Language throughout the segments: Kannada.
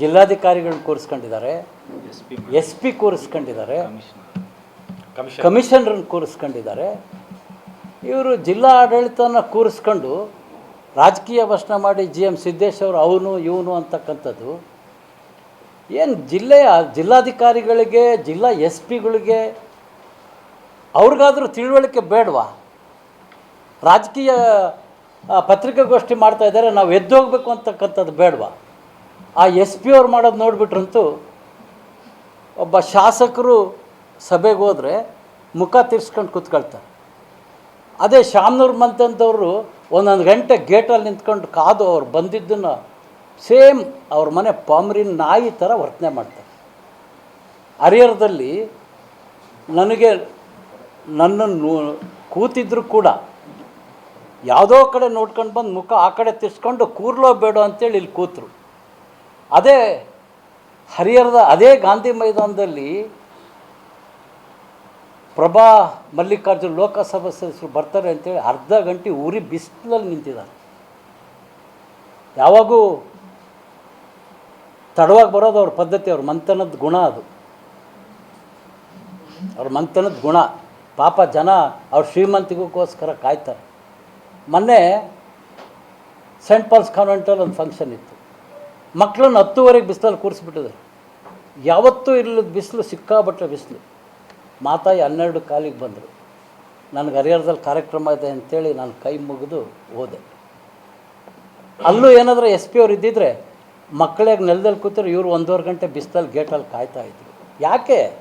ಜಿಲ್ಲಾಧಿಕಾರಿಗಳನ್ನ ಕೂರಿಸ್ಕೊಂಡಿದ್ದಾರೆ ಎಸ್ ಪಿ ಕೂರಿಸ್ಕೊಂಡಿದ್ದಾರೆ ಕಮಿಷನರ್ ಕಮಿಷನರನ್ನು ಕೂರಿಸ್ಕೊಂಡಿದ್ದಾರೆ. ಇವರು ಜಿಲ್ಲಾ ಆಡಳಿತನ ಕೂರಿಸ್ಕೊಂಡು ರಾಜಕೀಯ ಭಾಷಣ ಮಾಡಿ ಜಿ ಎಂ ಸಿದ್ದೇಶ್ ಅವರು ಅವನು ಇವನು ಅಂತಕ್ಕಂಥದ್ದು. ಏನು ಜಿಲ್ಲೆಯ ಜಿಲ್ಲಾಧಿಕಾರಿಗಳಿಗೆ ಜಿಲ್ಲಾ ಎಸ್ ಪಿಗಳಿಗೆ ಅವ್ರಿಗಾದರೂ ತಿಳುವಳಿಕೆ ಬೇಡವಾ? ರಾಜಕೀಯ ಪತ್ರಿಕಾಗೋಷ್ಠಿ ಮಾಡ್ತಾ ಇದ್ದಾರೆ ನಾವು ಎದ್ದೋಗ್ಬೇಕು ಅಂತಕ್ಕಂಥದ್ದು ಬೇಡವಾ? ಆ ಎಸ್ ಪಿ ಅವ್ರು ಮಾಡೋದು ನೋಡಿಬಿಟ್ರಂತೂ ಒಬ್ಬ ಶಾಸಕರು ಸಭೆಗೆ ಹೋದರೆ ಮುಖ ತಿರ್ಸ್ಕೊಂಡು ಕೂತ್ಕೊಳ್ತಾರೆ. ಅದೇ ಶಾಮನೂರು ಮಂತಂತವರು ಒಂದೊಂದು ಗಂಟೆ ಗೇಟಲ್ಲಿ ನಿಂತ್ಕೊಂಡು ಕಾದು ಅವ್ರು ಬಂದಿದ್ದನ್ನು ಸೇಮ್ ಅವ್ರ ಮನೆ ಪಾಮ್ರಿನ ನಾಯಿ ಥರ ವರ್ತನೆ ಮಾಡ್ತಾರೆ. ಹರಿಹರದಲ್ಲಿ ನನಗೆ ನನ್ನನ್ನು ಕೂತಿದ್ರು ಕೂಡ ಯಾವುದೋ ಕಡೆ ನೋಡ್ಕೊಂಡು ಬಂದು ಮುಖ ಆ ಕಡೆ ತಿರ್ಸ್ಕೊಂಡು ಕೂರ್ಲೋ ಬೇಡ ಅಂತೇಳಿ ಇಲ್ಲಿ ಕೂತರು. ಅದೇ ಹರಿಹರದ ಅದೇ ಗಾಂಧಿ ಮೈದಾನದಲ್ಲಿ ಪ್ರಭಾ ಮಲ್ಲಿಕಾರ್ಜುನ್ ಲೋಕಸಭಾ ಸದಸ್ಯರು ಬರ್ತಾರೆ ಅಂತೇಳಿ ಅರ್ಧ ಗಂಟೆ ಉರಿ ಬಿಸಿಲಲ್ಲಿ ನಿಂತಿದ್ದಾರೆ. ಯಾವಾಗೂ ತಡವಾಗಿ ಬರೋದು ಅವ್ರ ಪದ್ಧತಿ, ಅವ್ರ ಮಂಥನದ ಗುಣ ಅದು. ಅವ್ರ ಮಂಥನದ ಗುಣ. ಪಾಪ ಜನ ಅವ್ರ ಶ್ರೀಮಂತಿಗೋಸ್ಕರ ಕಾಯ್ತಾರೆ. ಮೊನ್ನೆ ಸೆಂಟ್ ಪಾಲ್ಸ್ ಕಾನ್ವೆಂಟಲ್ಲಿ ಒಂದು ಫಂಕ್ಷನ್ ಇತ್ತು. ಮಕ್ಕಳನ್ನ ಹತ್ತುವರೆಗೆ ಬಿಸಿಲಲ್ಲಿ ಕೂರಿಸ್ಬಿಟ್ಟಿದ್ದಾರೆ ಯಾವತ್ತೂ ಇರಲಿಲ್ಲ ಬಿಸಿಲು ಸಿಕ್ಕಾಬಟ್ಟೆ ಬಿಸಿಲು. ಮಾತಾಯಿ ಹನ್ನೆರಡು ಕಾಲಿಗೆ ಬಂದರು. ನನಗೆ ಹರಿಹರದಲ್ಲಿ ಕಾರ್ಯಕ್ರಮ ಇದೆ ಅಂತೇಳಿ ನಾನು ಕೈ ಮುಗಿದು ಹೋದೆ. ಅಲ್ಲೂ ಏನಾದರೂ ಎಸ್ ಪಿ ಅವ್ರು ಇದ್ದಿದ್ರೆ ಮಕ್ಕಳಿಗೆ ನೆಲದಲ್ಲಿ ಕೂತಿರು ಇವರು ಒಂದೂವರೆ ಗಂಟೆ ಬಿಸಿಲಲ್ಲಿ ಗೇಟಲ್ಲಿ ಕಾಯ್ತಾ ಇದ್ರು. ಯಾಕೆ?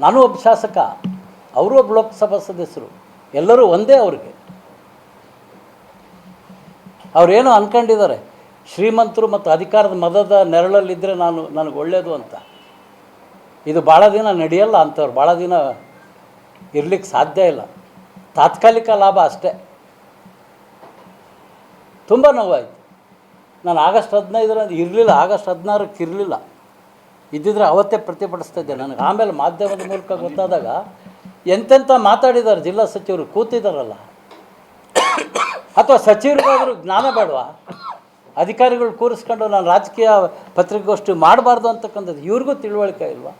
ನಾನು ಒಬ್ಬ ಶಾಸಕ, ಅವರು ಒಬ್ಬ ಲೋಕಸಭಾ ಸದಸ್ಯರು, ಎಲ್ಲರೂ ಒಂದೇ ಅವ್ರಿಗೆ. ಅವ್ರೇನೋ ಅಂದ್ಕೊಂಡಿದ್ದಾರೆ ಶ್ರೀಮಂತರು ಮತ್ತು ಅಧಿಕಾರದ ಮದದ ನೆರಳಲ್ಲಿದ್ದರೆ ನಾನು ನನಗೆ ಒಳ್ಳೆಯದು ಅಂತ. ಇದು ಭಾಳ ದಿನ ನಡೆಯಲ್ಲ ಅಂಥವ್ರು, ಭಾಳ ದಿನ ಇರಲಿಕ್ಕೆ ಸಾಧ್ಯ ಇಲ್ಲ. ತಾತ್ಕಾಲಿಕ ಲಾಭ ಅಷ್ಟೇ. ತುಂಬ ನೋವಾಯಿತು. ನಾನು ಆಗಸ್ಟ್ ಹದಿನೈದರಂದು ಇರಲಿಲ್ಲ, ಆಗಸ್ಟ್ ಹದಿನಾರಕ್ಕೆ ಇರಲಿಲ್ಲ. ಇದ್ದಿದ್ರೆ ಅವತ್ತೇ ಪ್ರತಿಭಟಿಸ್ತಿದ್ದೆ ನನಗೆ. ಆಮೇಲೆ ಮಾಧ್ಯಮದ ಮೂಲಕ ಗೊತ್ತಾದಾಗ ಎಂತೆಂಥ ಮಾತಾಡಿದ್ದಾರೆ ಜಿಲ್ಲಾ ಸಚಿವರು, ಕೂತಿದ್ದಾರಲ್ಲ. ಅಥವಾ ಸಚಿವರಿಗಾದರೂ ಜ್ಞಾನ ಬೇಡವಾ? ಅಧಿಕಾರಿಗಳು ಕೂರಿಸ್ಕೊಂಡು ನಾನು ರಾಜಕೀಯ ಪತ್ರಿಕಾಗೋಷ್ಠಿ ಮಾಡಬಾರ್ದು ಅಂತಕ್ಕಂಥದ್ದು ಇವ್ರಿಗೂ ತಿಳುವಳಿಕೆ ಇಲ್ವಾ?